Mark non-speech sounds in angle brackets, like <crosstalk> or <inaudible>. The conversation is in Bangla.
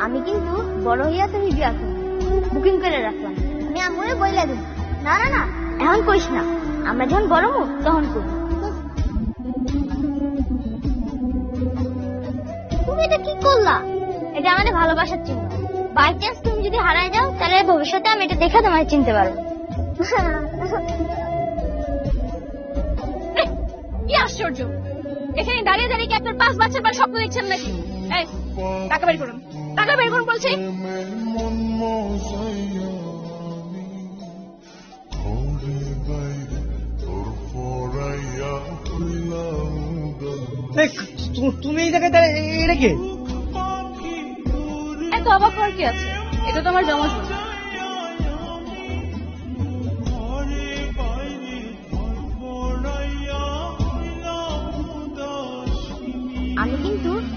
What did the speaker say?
আমি কিন্তু বড় হইয়া তুমি বিয়া করব বুকিং করে রাখলাম। আমি আমরে বইলা দিব না না না এখন কইস না। আমরা যখন বড় হব তখন করব তুমি এটা কি করলা? এটা আমাদের ভালোবাসার চিহ্ন। বাই চান্স তুমি যদি হারায় যাও তাহলে ভবিষ্যতে আমি এটা দেখে তোমায় চিনতে পারব। <laughs> কি আশ্চর্য! এখানে দাঁড়িয়ে দাঁড়িয়ে কি আপনার পাঁচ বাচ্চার পর স্বপ্ন দেখছেন নাকি? এই টাকা বের করুন। টাকা বের করুন বলছি। তুমি এই জায়গায় এটা কে? এত অবাক হওয়ার কি আছে? এটা তো আমার জমা